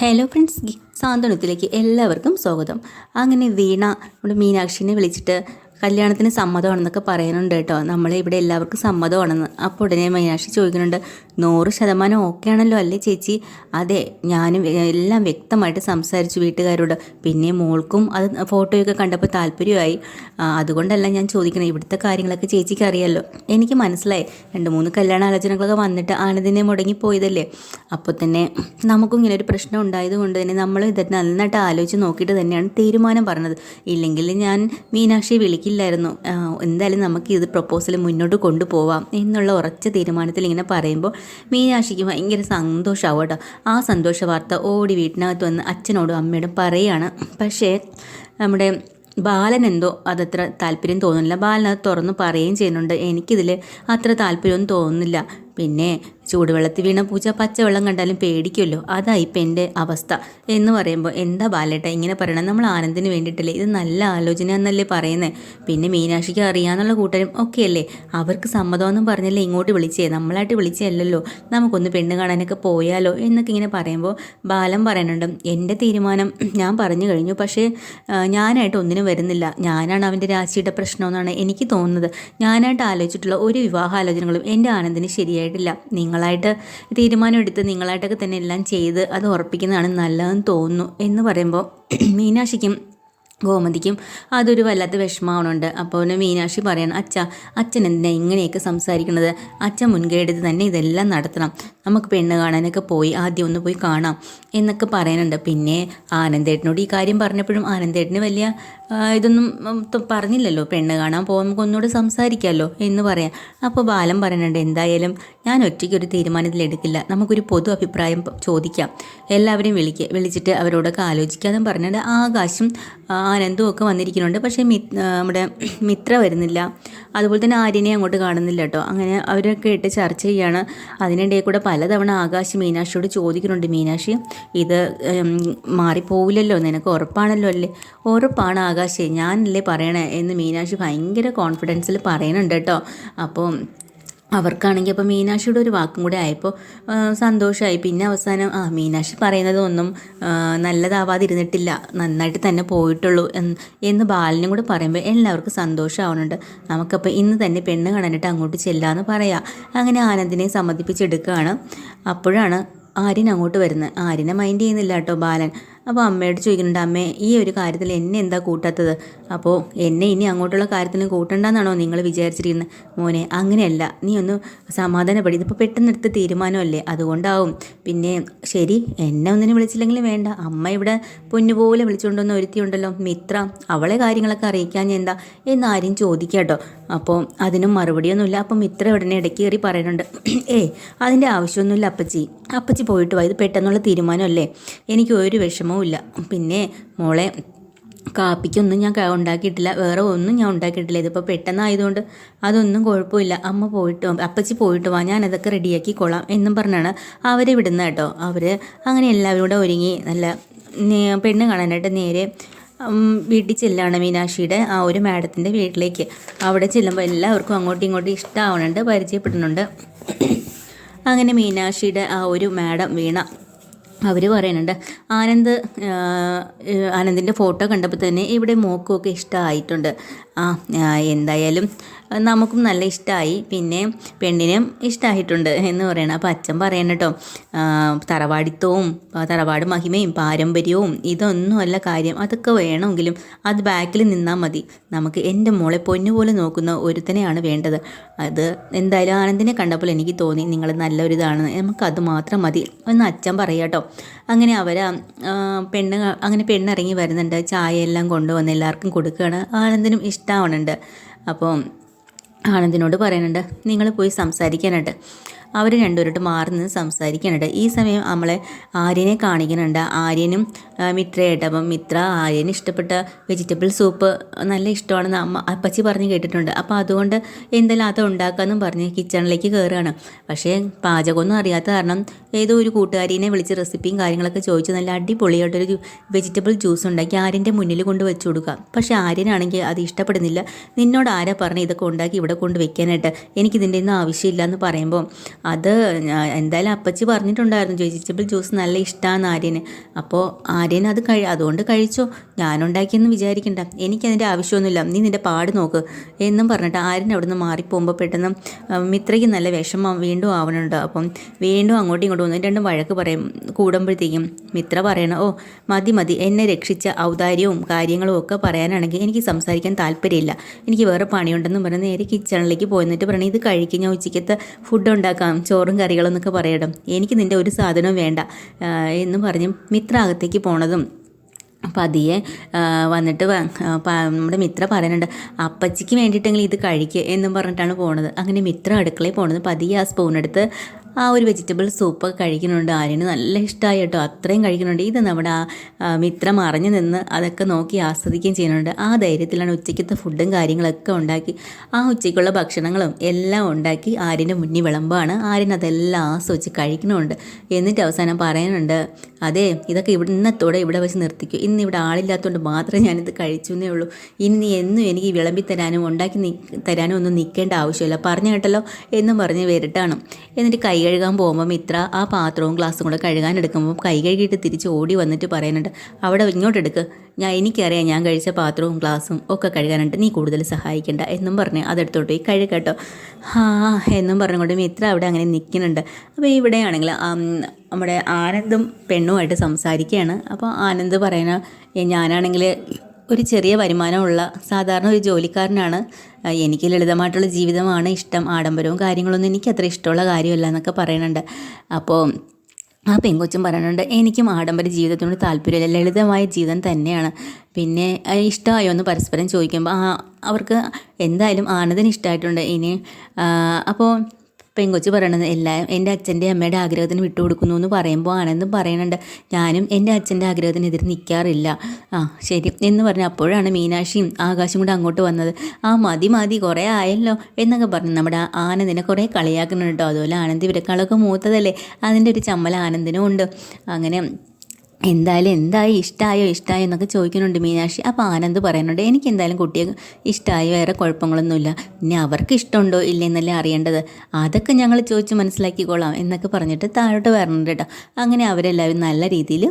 Hello friends സാന്ത്വനത്തിലേക്ക് എല്ലാവർക്കും സ്വാഗതം. അങ്ങനെ വീണ നമ്മുടെ മീനാക്ഷിനെ വിളിച്ചിട്ട് കല്യാണത്തിന് സമ്മതമാണെന്നൊക്കെ പറയുന്നുണ്ട് കേട്ടോ. നമ്മളെ ഇവിടെ എല്ലാവർക്കും സമ്മതമാണെന്ന്. അപ്പോൾ ഉടനെ മീനാക്ഷി ചോദിക്കുന്നുണ്ട് നൂറ് ശതമാനം ഓക്കെ ആണല്ലോ അല്ലേ ചേച്ചി? അതെ ഞാനും എല്ലാം വ്യക്തമായിട്ട് സംസാരിച്ചു വീട്ടുകാരോട്. പിന്നെ മോൾക്കും അത് ഫോട്ടോയൊക്കെ കണ്ടപ്പോൾ താല്പര്യമായി. അതുകൊണ്ടല്ല ഞാൻ ചോദിക്കുന്നത് ഇവിടുത്തെ കാര്യങ്ങളൊക്കെ ചേച്ചിക്ക് അറിയാമല്ലോ എനിക്ക് മനസ്സിലായി. രണ്ട് മൂന്ന് കല്യാണ ആലോചനകളൊക്കെ വന്നിട്ട് ആനന്ദിനെ മുടങ്ങിപ്പോയതല്ലേ അപ്പോൾ തന്നെ നമുക്കും ഇങ്ങനെ ഒരു പ്രശ്നം ഉണ്ടായതുകൊണ്ട് തന്നെ നമ്മൾ ഇത് നന്നായിട്ട് ആലോചിച്ച് നോക്കിയിട്ട് തന്നെയാണ് തീരുമാനം പറഞ്ഞത്. ഇല്ലെങ്കിൽ ഞാൻ മീനാക്ഷിയെ വിളിക്കില്ലായിരുന്നു. എന്തായാലും നമുക്ക് ഇത് പ്രപ്പോസൽ മുന്നോട്ട് കൊണ്ടുപോവാം എന്നുള്ള ഉറച്ച തീരുമാനത്തിൽ ഇങ്ങനെ പറയുമ്പോൾ മീനാക്ഷിക്ക് ഭയങ്കര സന്തോഷമാവും കേട്ടോ. ആ സന്തോഷ വാർത്ത ഓടി വീട്ടിനകത്ത് വന്ന് അച്ഛനോടും അമ്മയോടും പറയുകയാണ് പക്ഷേ നമ്മുടെ ബാലൻ എന്തോ അതത്ര താല്പര്യം തോന്നുന്നില്ല. ബാലൻ അത് തുറന്ന് പറയുകയും ചെയ്യുന്നുണ്ട്. എനിക്കിതിൽ അത്ര താല്പര്യമൊന്നും തോന്നുന്നില്ല. പിന്നെ ചൂടുവെള്ളത്തിൽ വീണ പൂച്ച പച്ചവെള്ളം കണ്ടാലും പേടിക്കുമല്ലോ. അതാ ഇപ്പം എന്റെ അവസ്ഥ. എന്ന് പറയുമ്പോൾ എന്താ ബാലേട്ട ഇങ്ങനെ പറയണം? നമ്മൾ ആനന്ദിന് വേണ്ടിയിട്ടല്ലേ? ഇത് നല്ല ആലോചന എന്നല്ലേ പറയുന്നത് പിന്നെ മീനാക്ഷിക്ക് അറിയാമെന്നുള്ള കൂട്ടരും ഒക്കെ അല്ലേ അവർക്ക് സമ്മതമെന്നും പറഞ്ഞല്ലേ ഇങ്ങോട്ട് വിളിച്ചേ? നമ്മളായിട്ട് വിളിച്ചല്ലോ നമുക്കൊന്ന് പെണ്ണ് കാണാനൊക്കെ പോയാലോ? എന്നൊക്കെ ഇങ്ങനെ പറയുമ്പോൾ ബാലം പറയുന്നുണ്ട് എന്റെ തീരുമാനം ഞാൻ പറഞ്ഞു കഴിഞ്ഞു. പക്ഷേ ഞാനായിട്ട് ഒന്നിനും വരുന്നില്ല. ഞാനാണ് അവന്റെ രാശിയുടെ പ്രശ്നമെന്നാണ് എനിക്ക് തോന്നുന്നത്. ഞാനായിട്ട് ആലോചിച്ചിട്ടുള്ള ഒരു വിവാഹാലോചനകളും എന്റെ ആനന്ദിന് ശരിയായിട്ടില്ല. നിങ്ങളായിട്ട് തീരുമാനമെടുത്ത് നിങ്ങളായിട്ടൊക്കെ തന്നെ എല്ലാം ചെയ്ത് അത് ഉറപ്പിക്കുന്നതാണ് നല്ലതെന്ന് തോന്നുന്നു എന്ന് പറയുമ്പോൾ മീനാക്ഷിക്കും ഗോമതിക്കും അതൊരു വല്ലാത്ത വിഷമമാവണുണ്ട്. അപ്പോൾ മീനാക്ഷി പറയണം അച്ഛ അച്ഛൻ എന്തിനാ ഇങ്ങനെയൊക്കെ സംസാരിക്കുന്നത് അച്ഛൻ മുൻകൈ തന്നെ ഇതെല്ലാം നടത്തണം. നമുക്ക് പെണ്ണ് കാണാനൊക്കെ പോയി ആദ്യം ഒന്ന് പോയി കാണാം എന്നൊക്കെ പറയാനുണ്ട്. പിന്നെ ആനന്ദേട്ടനോട് ഈ കാര്യം പറഞ്ഞപ്പോഴും ആനന്ദേട്ടന് വലിയ ഇതൊന്നും പറഞ്ഞില്ലല്ലോ. പെണ്ണ് കാണാൻ പോകുമ്പോൾ നമുക്ക് ഒന്നുകൂടെ സംസാരിക്കാമല്ലോ എന്ന് പറയാം. അപ്പോൾ ബാലൻ പറയുന്നുണ്ട് എന്തായാലും ഞാൻ ഒറ്റയ്ക്ക് ഒരു തീരുമാനത്തിൽ എടുക്കില്ല. നമുക്കൊരു പൊതു അഭിപ്രായം ചോദിക്കാം. എല്ലാവരെയും വിളിക്കുക വിളിച്ചിട്ട് അവരോടൊക്കെ ആലോചിക്കാതെ പറഞ്ഞിട്ട് ആകാശും ആനന്ദും ഒക്കെ വന്നിരിക്കുന്നുണ്ട്. പക്ഷേ മി നമ്മുടെ മിത്ര വരുന്നില്ല. അതുപോലെ തന്നെ ആര്യനെ അങ്ങോട്ട് കാണുന്നില്ല കേട്ടോ. അങ്ങനെ അവരൊക്കെ ഇട്ട് ചർച്ച ചെയ്യാണ്. അതിനിടയിൽ കൂടെ പലതവണ ആകാശ് മീനാക്ഷിയോട് ചോദിക്കുന്നുണ്ട് മീനാക്ഷി ഇത് മാറിപ്പോവില്ലല്ലോ. നിനക്ക് ഉറപ്പാണല്ലോ അല്ലേ? ഉറപ്പാണ് ആകാശേ. ഞാനല്ലേ പറയണേ? എന്ന് മീനാക്ഷി ഭയങ്കര കോൺഫിഡൻസിൽ പറയുന്നുണ്ട് കേട്ടോ. അപ്പോൾ അവർക്കാണെങ്കിൽ അപ്പോൾ മീനാക്ഷിയുടെ ഒരു വാക്കും കൂടെ ആയപ്പോൾ സന്തോഷമായി പിന്നെ അവസാനം ആ മീനാക്ഷി പറയുന്നത് ഒന്നും നല്ലതാവാതിരുന്നിട്ടില്ല. നന്നായിട്ട് തന്നെ പോയിട്ടുള്ളൂ എന്ന് എന്ന് ബാലനും കൂടെ പറയുമ്പോൾ എല്ലാവർക്കും സന്തോഷമാവുന്നുണ്ട്. നമുക്കപ്പോൾ ഇന്ന് തന്നെ പെണ്ണ് കണ്ടിട്ട് അങ്ങോട്ട് ചെല്ലാമെന്ന് പറയാം. അങ്ങനെ ആനന്ദിനെ സമ്മതിപ്പിച്ചെടുക്കുകയാണ്. അപ്പോഴാണ് ആര്യൻ അങ്ങോട്ട് വരുന്നത്. ആര്യനെ മൈൻഡ് ചെയ്യുന്നില്ല കേട്ടോ ബാലൻ. അപ്പോൾ അമ്മയോട് ചോദിക്കുന്നുണ്ട് അമ്മേ ഈ ഒരു കാര്യത്തിൽ എന്നെ എന്താ കൂട്ടാത്തത്? അപ്പോൾ എന്നെ ഇനി അങ്ങോട്ടുള്ള കാര്യത്തിന് കൂട്ടണ്ടെന്നാണോ നിങ്ങൾ വിചാരിച്ചിരിക്കുന്നത് മോനെ അങ്ങനെയല്ല. നീ ഒന്ന് സമാധാനപ്പെടി. ഇതിപ്പോൾ പെട്ടെന്ന് എടുത്ത തീരുമാനമല്ലേ? അതുകൊണ്ടാവും. പിന്നെ ശരി എന്നെ ഒന്നിനും വിളിച്ചില്ലെങ്കിലും വേണ്ട. അമ്മ ഇവിടെ പൊന്നുപോലെ വിളിച്ചുകൊണ്ടുവന്ന ഒരുത്തിയുണ്ടല്ലോ മിത്ര. അവളെ കാര്യങ്ങളൊക്കെ അറിയിക്കാൻ എന്താ? എന്നാരും ചോദിക്കാട്ടോ അപ്പോൾ അതിനും മറുപടിയൊന്നുമില്ല. അപ്പം മിത്ര ഉടനെ ഇടയ്ക്ക് കയറി പറയുന്നുണ്ട് ഏ അതിന്റെ ആവശ്യമൊന്നുമില്ല അപ്പച്ചി. അപ്പച്ചി പോയിട്ട് വാ. ഇത് പെട്ടെന്നുള്ള തീരുമാനമല്ലേ? എനിക്ക് ഒരു വിഷമവും ഇല്ല പിന്നെ മോളെ കാപ്പിക്കൊന്നും ഞാൻ ഉണ്ടാക്കിയിട്ടില്ല. വേറെ ഒന്നും ഞാൻ ഉണ്ടാക്കിയിട്ടില്ല. ഇതിപ്പോൾ പെട്ടെന്നായതുകൊണ്ട് അതൊന്നും കുഴപ്പമില്ല. അമ്മ പോയിട്ട് അപ്പച്ചി പോയിട്ട് വാ. ഞാൻ അതൊക്കെ റെഡിയാക്കി കൊള്ളാം എന്നും പറഞ്ഞാണ് അവരെ വിടുന്നത് കേട്ടോ. അവർ അങ്ങനെ എല്ലാവരും കൂടെ ഒരുങ്ങി നല്ല പെണ്ണ് കാണാനായിട്ട് നേരെ വീട്ടിൽ ചെല്ലാണ് മീനാക്ഷിയുടെ ആ ഒരു മാഡത്തിന്റെ വീട്ടിലേക്ക്. അവിടെ ചെല്ലുമ്പോൾ എല്ലാവർക്കും അങ്ങോട്ടും ഇങ്ങോട്ടും ഇഷ്ടമാവുന്നുണ്ട് പരിചയപ്പെടുന്നുണ്ട്. അങ്ങനെ മീനാക്ഷിയുടെ ആ ഒരു മാഡം വീണ അവർ പറയുന്നുണ്ട് ആനന്ദ് ആനന്ദിന്റെ ഫോട്ടോ കണ്ടപ്പോൾ തന്നെ ഇവിടെ മോക്കുമൊക്കെ ഇഷ്ടമായിട്ടുണ്ട് ആ എന്തായാലും നമുക്കും നല്ല ഇഷ്ടമായി പിന്നെ പെണ്ണിനും ഇഷ്ടമായിട്ടുണ്ട് എന്ന് പറയണം. അപ്പോൾ അച്ഛൻ പറയണം കേട്ടോ തറവാടിത്തവും തറവാട് മഹിമയും പാരമ്പര്യവും ഇതൊന്നുമല്ല കാര്യം. അതൊക്കെ വേണമെങ്കിലും അത് ബാക്കിൽ നിന്നാൽ മതി. നമുക്ക് എന്റെ മോളെ പൊന്നുപോലെ നോക്കുന്ന ഒരുത്തനെയാണ് വേണ്ടത്. അത് എന്തായാലും ആനന്ദിനെ കണ്ടപ്പോൾ എനിക്ക് തോന്നി നിങ്ങൾ നല്ലൊരിതാണെന്ന് അത് മാത്രം മതി എന്ന് അച്ഛൻ പറയാട്ടോ അങ്ങനെ അവർ പെണ്ണ് അങ്ങനെ പെണ്ണിറങ്ങി വരുന്നുണ്ട്. ചായ എല്ലാം കൊണ്ടുവന്ന് എല്ലാവർക്കും കൊടുക്കുകയാണ്. ആനന്ദിനും ഇഷ്ടമാവുന്നുണ്ട് അപ്പോൾ ആനന്ദിനോട് പറയുന്നുണ്ട് നിങ്ങൾ പോയി സംസാരിക്കാനുണ്ട് അവർ രണ്ടുപേരോട്ട് മാറി നിന്ന് സംസാരിക്കാനുണ്ട്. ഈ സമയം നമ്മളെ ആര്യനെ കാണിക്കുന്നുണ്ട്. ആര്യനും മിത്രയായിട്ട്. അപ്പം മിത്ര ആര്യന് ഇഷ്ടപ്പെട്ട വെജിറ്റബിൾ സൂപ്പ് നല്ല ഇഷ്ടമാണെന്ന് അമ്മ അപ്പച്ചി പറഞ്ഞ് കേട്ടിട്ടുണ്ട്. അപ്പോൾ അതുകൊണ്ട് എന്തെല്ലാം അത് ഉണ്ടാക്കാമെന്നും പറഞ്ഞ് കിച്ചണിലേക്ക് കയറുകയാണ് പക്ഷേ പാചകമൊന്നും അറിയാത്ത കാരണം ഏതോ ഒരു കൂട്ടുകാരിനെ വിളിച്ച് റെസിപ്പിയും കാര്യങ്ങളൊക്കെ ചോദിച്ച് നല്ല അടിപൊളിയായിട്ടൊരു വെജിറ്റബിൾ ജ്യൂസ് ഉണ്ടാക്കി ആര്യന്റെ മുന്നിൽ കൊണ്ട് വെച്ച് കൊടുക്കുക. പക്ഷേ ആര്യനാണെങ്കിൽ അത് ഇഷ്ടപ്പെടുന്നില്ല. നിന്നോട് ആരാ പറഞ്ഞ് ഇതൊക്കെ ഉണ്ടാക്കി ഇവിടെ കൊണ്ട് വെക്കാനായിട്ട്? എനിക്കിതിന്റെ ഒന്നും ആവശ്യമില്ല എന്ന് പറയുമ്പോൾ അത് എന്തായാലും അപ്പച്ചി പറഞ്ഞിട്ടുണ്ടായിരുന്നു വെജിറ്റബിൾ ജ്യൂസ് നല്ല ഇഷ്ടമാണ് ആര്യന്. അപ്പോൾ ആര്യൻ അത് കഴി അതുകൊണ്ട് കഴിച്ചോ. ഞാനുണ്ടാക്കിയെന്ന് വിചാരിക്കണ്ട. എനിക്കതിന്റെ ആവശ്യമൊന്നുമില്ല. നീ നിന്റെ പാട് നോക്ക് എന്നും പറഞ്ഞിട്ട് ആര്യൻ അവിടുന്ന് മാറിപ്പോകുമ്പോൾ പെട്ടെന്ന് മിത്രയ്ക്ക് നല്ല വിഷമം വീണ്ടും ആവണുണ്ട്. അപ്പം വീണ്ടും അങ്ങോട്ടും ഇങ്ങോട്ടും ഒന്നും രണ്ടും വഴക്ക് പറയും കൂടുമ്പോഴത്തേക്കും മിത്ര പറയണം ഓ മതി മതി. എന്നെ രക്ഷിച്ച ഔദാര്യവും കാര്യങ്ങളും ഒക്കെ പറയാനാണെങ്കിൽ എനിക്ക് സംസാരിക്കാൻ താല്പര്യമില്ല. എനിക്ക് വേറെ പണിയുണ്ടെന്നും പറഞ്ഞ് നേരെ കിച്ചണിലേക്ക് പോയി എന്നിട്ട് ഇത് കഴിക്കും. ഞാൻ ഉച്ചയ്ക്കത്തെ ഫുഡ് ഉണ്ടാക്കാം ചോറും കറികളും എന്നൊക്കെ പറയണം. എനിക്ക് നിന്റെ ഒരു സാധനവും വേണ്ട. എന്ന് പറഞ്ഞ് മിത്രാകത്തേക്ക് പോണതും പതിയെ വന്നിട്ട് നമ്മുടെ മിത്ര പറയുന്നുണ്ട് അപ്പച്ചിക്ക് വേണ്ടിയിട്ടെങ്കിലും ഇത് കഴിക്കുക എന്നും പറഞ്ഞിട്ടാണ് പോണത്. അങ്ങനെ മിത്ര അടുക്കളയിൽ പോണത് പതിയെ ആ സ്പൂൺ എടുത്ത് ആ ഒരു വെജിറ്റബിൾ സൂപ്പൊക്കെ കഴിക്കുന്നുണ്ട് ആര്യന്. നല്ല ഇഷ്ടമായി കേട്ടോ. അത്രയും കഴിക്കുന്നുണ്ട്. ഇത് നമ്മുടെ ആ മിത്രം അറിഞ്ഞു നിന്ന് അതൊക്കെ നോക്കി ആസ്വദിക്കുകയും ചെയ്യുന്നുണ്ട്. ആ ധൈര്യത്തിലാണ് ഉച്ചയ്ക്കത്തെ ഫുഡും കാര്യങ്ങളൊക്കെ ഉണ്ടാക്കി. ആ ഉച്ചയ്ക്കുള്ള ഭക്ഷണങ്ങളും എല്ലാം ഉണ്ടാക്കി ആര്യന്റെ മുന്നിൽ വിളമ്പാണ്. ആര്യൻ അതെല്ലാം ആസ്വദിച്ച് കഴിക്കുന്നുണ്ട്. എന്നിട്ട് അവസാനം പറയുന്നുണ്ട് അതെ ഇതൊക്കെ ഇവിടെ ഇന്നത്തോടെ ഇവിടെ വെച്ച് നിർത്തിക്കും. ഇന്ന് ഇവിടെ ആളില്ലാത്തതുകൊണ്ട് മാത്രമേ ഞാനിത് കഴിച്ചു എന്നേ ഉള്ളൂ. ഇനി നീ എന്നും എനിക്ക് വിളമ്പി തരാനും ഉണ്ടാക്കി തരാനും ഒന്നും നിൽക്കേണ്ട ആവശ്യമില്ല. പറഞ്ഞു കേട്ടല്ലോ എന്നും പറഞ്ഞ് വരട്ടാണ്. എന്നിട്ട് കൈ കഴുകാൻ പോകുമ്പോൾ ഇത്ര ആ പാത്രവും ഗ്ലാസ്സും കൂടെ കഴുകാൻ എടുക്കുമ്പോൾ കൈ കഴുകിയിട്ട് തിരിച്ച് ഓടി വന്നിട്ട് പറയുന്നുണ്ട് അവിടെ ഇങ്ങോട്ട് എടുക്ക്. ഞാൻ എനിക്കറിയാം ഞാൻ കഴിച്ച പാത്രവും ഗ്ലാസും ഒക്കെ കഴുകാനായിട്ട് നീ കൂടുതൽ സഹായിക്കണ്ട എന്നും പറഞ്ഞ് അതെടുത്തോട്ട് പോയി കഴുകട്ടോ ഹാ എന്നും പറഞ്ഞുകൊണ്ട് മിത്ര അവിടെ അങ്ങനെ നിൽക്കുന്നുണ്ട്. അപ്പോൾ ഇവിടെയാണെങ്കിൽ നമ്മുടെ ആനന്ദും പെണ്ണുമായിട്ട് സംസാരിക്കുകയാണ്. അപ്പോൾ ആനന്ദ് പറയുന്ന "ഏ, ഞാനാണെങ്കിൽ ഒരു ചെറിയ വരുമാനമുള്ള സാധാരണ ഒരു ജോലിക്കാരനാണ്. എനിക്ക് ലളിതമായിട്ടുള്ള ജീവിതമാണ് ഇഷ്ടം. ആഡംബരവും കാര്യങ്ങളൊന്നും എനിക്ക് അത്ര ഇഷ്ടമുള്ള കാര്യമല്ല എന്നൊക്കെ പറയുന്നുണ്ട്. അപ്പോൾ ആ പെങ്കൊച്ചും പറയുന്നുണ്ട് എനിക്കും ആഡംബര ജീവിതത്തിനോട് താല്പര്യമില്ല ലളിതമായ ജീവിതം തന്നെയാണ്. പിന്നെ ഇഷ്ടമായോ? എന്ന് പരസ്പരം ചോദിക്കുമ്പോൾ അവർക്ക് എന്തായാലും ആനന്ദിന് ഇഷ്ടമായിട്ടുണ്ട് ഇനി അപ്പോൾ പെങ്കൊച്ച് പറയണത് എല്ലാം എന്റെ അച്ഛന്റെ അമ്മയുടെ ആഗ്രഹത്തിന് വിട്ടുകൊടുക്കുന്നു എന്ന് പറയുമ്പോൾ ആണെന്ന് പറയുന്നുണ്ട്. ഞാനും എന്റെ അച്ഛന്റെ ആഗ്രഹത്തിനെതിരെ നിൽക്കാറില്ല. ആ ശരി. എന്ന് പറഞ്ഞ് അപ്പോഴാണ് മീനാക്ഷിയും ആകാശം കൂടെ അങ്ങോട്ട് വന്നത്. ആ മതി മതി കുറേ ആയല്ലോ എന്നൊക്കെ പറഞ്ഞു. നമ്മുടെ ആനന്ദിനെ കുറേ കളിയാക്കുന്നുണ്ട് കേട്ടോ. അതുപോലെ ആനന്ദ് ഇവരെക്കാളൊക്കെ മൂത്തതല്ലേ? അതിന്റെ ഒരു ചമ്മൽ ആനന്ദിനും ഉണ്ട് അങ്ങനെ എന്തായാലും എന്തായി ഇഷ്ടമായോ ഇഷ്ടമായോ എന്നൊക്കെ ചോദിക്കുന്നുണ്ട് മീനാക്ഷി. അപ്പോൾ ആനന്ദ് പറയുന്നുണ്ട് എനിക്ക് എന്തായാലും കുട്ടിയെ ഇഷ്ടമായി വേറെ കുഴപ്പങ്ങളൊന്നുമില്ല. ഇനി അവർക്ക് ഇഷ്ടമുണ്ടോ ഇല്ലെന്നല്ലേ അറിയേണ്ടത്. അതൊക്കെ ഞങ്ങൾ ചോദിച്ച് മനസ്സിലാക്കിക്കോളാം എന്നൊക്കെ പറഞ്ഞിട്ട് താഴോട്ട് വരണുണ്ട് കേട്ടോ. അങ്ങനെ അവരെല്ലാവരും നല്ല രീതിയിൽ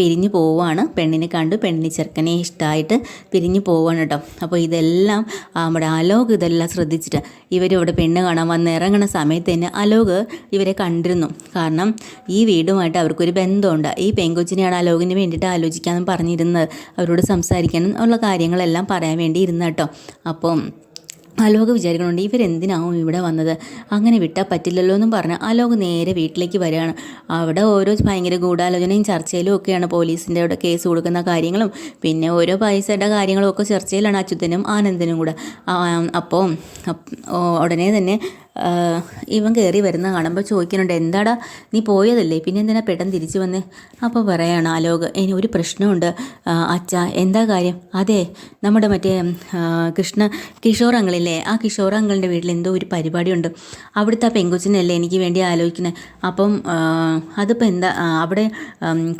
പിരിഞ്ഞു പോവുകയാണ് പെണ്ണിനെ കണ്ടു പെണ്ണിന് ചെറുക്കനെ ഇഷ്ടമായിട്ട് പിരിഞ്ഞു പോവുകയാണ് കേട്ടോ. അപ്പോൾ ഇതെല്ലാം നമ്മുടെ അലോക് ഇതെല്ലാം ശ്രദ്ധിച്ചിട്ട് ഇവരിവിടെ പെണ്ണ് കാണാൻ വന്ന് ഇറങ്ങുന്ന സമയത്ത് തന്നെ അലോക് ഇവരെ കണ്ടിരുന്നു. കാരണം ഈ വീടുമായിട്ട് അവർക്കൊരു ബന്ധമുണ്ട്. ഈ പെങ്കൊച്ചിനെയാണ് അലോകിന് വേണ്ടിയിട്ട് ആലോചിക്കാമെന്ന് പറഞ്ഞിരുന്നത്. അവരോട് സംസാരിക്കാനും ഉള്ള കാര്യങ്ങളെല്ലാം പറയാൻ വേണ്ടി കേട്ടോ. അപ്പം അലോക് വിചാരിക്കണുണ്ട് ഇവരെന്തിനാവും ഇവിടെ വന്നത്? അങ്ങനെ വിട്ടാൽ പറ്റില്ലല്ലോ എന്നും പറഞ്ഞ് അലോക് നേരെ വീട്ടിലേക്ക് വരികയാണ്. അവിടെ ഓരോ ഭയങ്കര ഗൂഢാലോചനയും ചർച്ചയിലും ഒക്കെയാണ് പോലീസിന്റെ അവിടെ കേസ് കൊടുക്കുന്ന കാര്യങ്ങളും. പിന്നെ ഓരോ പൈസയുടെ കാര്യങ്ങളും ഒക്കെ ചർച്ചയിലാണ് അച്യുതനും ആനന്ദനും കൂടെ. അപ്പോൾ ഉടനെ തന്നെ ഇവൻ കയറി വരുന്ന കാണുമ്പോൾ ചോദിക്കുന്നുണ്ട് എന്താടാ നീ പോയതല്ലേ? പിന്നെ എന്തിനാ പെട്ടെന്ന് തിരിച്ചു വന്നേ? അപ്പോൾ പറയാണ് ആലോക് ഇനി ഒരു പ്രശ്നമുണ്ട്. അച്ഛ എന്താ കാര്യം? അതെ നമ്മുടെ മറ്റേ കൃഷ്ണ കിഷോർ അങ്കിളില്ലേ? ആ അങ്കിളിന്റെ വീട്ടിൽ എന്തോ ഒരു പരിപാടിയുണ്ട്. അവിടുത്തെ ആ പെങ്കൊച്ചിനല്ലേ എനിക്ക് വേണ്ടി ആലോചിക്കുന്നത് അപ്പം അതിപ്പോൾ എന്താ അവിടെ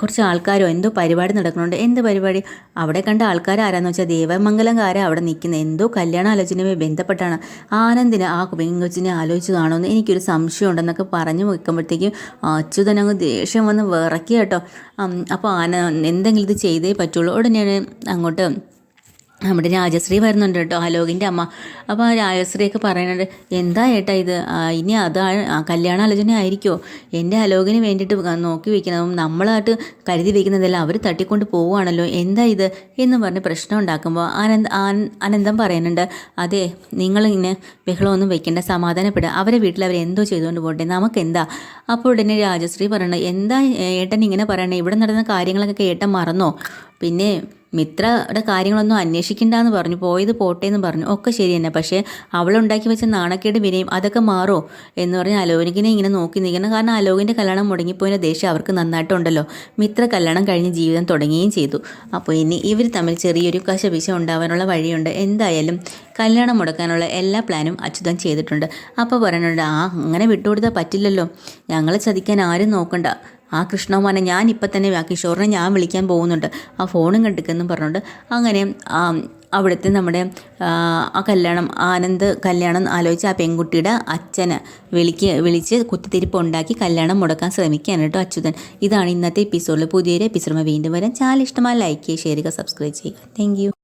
കുറച്ച് ആൾക്കാരോ എന്തോ പരിപാടി നടക്കുന്നുണ്ട്. എന്ത് പരിപാടി? അവിടെ കണ്ട ആൾക്കാർ ആരാന്ന് വെച്ചാൽ ദേവമംഗലംകാരാണ് അവിടെ നിൽക്കുന്നത് എന്തോ കല്യാണ ആലോചനയുമായി ബന്ധപ്പെട്ടാണ്. ആനന്ദിന് ആ പെങ്കൊച്ചിനെ ആലോചിച്ച് കാണുമെന്ന് എനിക്കൊരു സംശയം ഉണ്ടെന്നൊക്കെ പറഞ്ഞു വെക്കുമ്പോഴത്തേക്കും അച്യുതൻ അങ്ങ് ദേഷ്യം വന്ന് വിറക്കുക കേട്ടോ. അപ്പോൾ ആന എന്തെങ്കിലും ഇത് ചെയ്തേ പറ്റുള്ളൂ. ഉടനെ അങ്ങോട്ട് നമ്മുടെ രാജശ്രീ വരുന്നുണ്ട് കേട്ടോ അലോകിന്റെ അമ്മ. അപ്പോൾ ആ രാജശ്രീയൊക്കെ പറയുന്നുണ്ട് എന്താ ഏട്ടാ ഇത്? ഇനി അത് കല്യാണാലോചന ആയിരിക്കുമോ എന്റെ അലോകിന് വേണ്ടിയിട്ട് നോക്കി വെക്കുന്നതും നമ്മളായിട്ട് കരുതി വെക്കുന്നതെല്ലാം അവർ തട്ടിക്കൊണ്ട് പോവുകയാണല്ലോ. എന്താ ഇത്? എന്ന് പറഞ്ഞ് പ്രശ്നം ഉണ്ടാക്കുമ്പോൾ ആനന്ദ് അനന്തം പറയുന്നുണ്ട് അതെ നിങ്ങളിങ്ങനെ ബഹളമൊന്നും വെക്കേണ്ട സമാധാനപ്പെടുക. അവരെ വീട്ടിൽ അവർ എന്തോ ചെയ്തുകൊണ്ട് നമുക്ക് എന്താ അപ്പോൾ ഉടനെ രാജശ്രീ പറയണത് എന്താ ഏട്ടൻ ഇങ്ങനെ പറയണേ? ഇവിടെ നടന്ന കാര്യങ്ങളൊക്കെ ഏട്ടൻ മറന്നോ? പിന്നെ മിത്രയുടെ കാര്യങ്ങളൊന്നും അന്വേഷിക്കണ്ടെന്ന് പറഞ്ഞു പോയത് പോട്ടെ എന്ന് പറഞ്ഞു ഒക്കെ ശരി തന്നെ. പക്ഷേ അവളുണ്ടാക്കി വെച്ച നാണക്കേട് വിനയും അതൊക്കെ മാറോ എന്ന് പറഞ്ഞ് അലോകിനെ ഇങ്ങനെ നോക്കി നിൽക്കണം. കാരണം അലോകിന്റെ കല്യാണം മുടങ്ങിപ്പോയതിന്റെ ദേഷ്യം അവർക്ക് നന്നായിട്ടുണ്ടല്ലോ. മിത്ര കല്യാണം കഴിഞ്ഞ് ജീവിതം തുടങ്ങുകയും ചെയ്തു. അപ്പോൾ ഇനി ഇവർ തമ്മിൽ ചെറിയൊരു കശപിശ ഉണ്ടാവാനുള്ള വഴിയുണ്ട്. എന്തായാലും കല്യാണം മുടക്കാനുള്ള എല്ലാ പ്ലാനും അച്യുതൻ ചെയ്തിട്ടുണ്ട്. അപ്പോൾ പറയുന്നുണ്ട് ആ അങ്ങനെ വിട്ടുകൊടുത്താൽ പറ്റില്ലല്ലോ. ഞങ്ങളെ ചതിക്കാൻ ആരും നോക്കണ്ട. ആ കൃഷ്ണകുമാരനെ ഞാൻ ഇപ്പം തന്നെ ആ കിഷോറിനെ ഞാൻ വിളിക്കാൻ പോകുന്നുണ്ട്. ആ ഫോണും കണ്ടിക്കെന്നും പറഞ്ഞുകൊണ്ട് അങ്ങനെ അവിടുത്തെ നമ്മുടെ ആ, ആ കല്യാണം ആനന്ദ് കല്യാണം ആലോചിച്ച് ആ പെൺകുട്ടിയുടെ അച്ഛന് വിളിക്ക് വിളിച്ച് കുത്തിത്തിരിപ്പ് ഉണ്ടാക്കി കല്യാണം മുടക്കാൻ ശ്രമിക്കുകയാണ് കേട്ടോ അച്യുതൻ. ഇതാണ് ഇന്നത്തെ എപ്പിസോഡിൽ പുതിയൊരു എപ്പിസോഡ് വീണ്ടും വരാൻ ചാനൽ ഇഷ്ടമായി ലൈക്ക് ചെയ്യുക ഷെയർ ചെയ്യുക സബ്സ്ക്രൈബ് ചെയ്യുക. താങ്ക്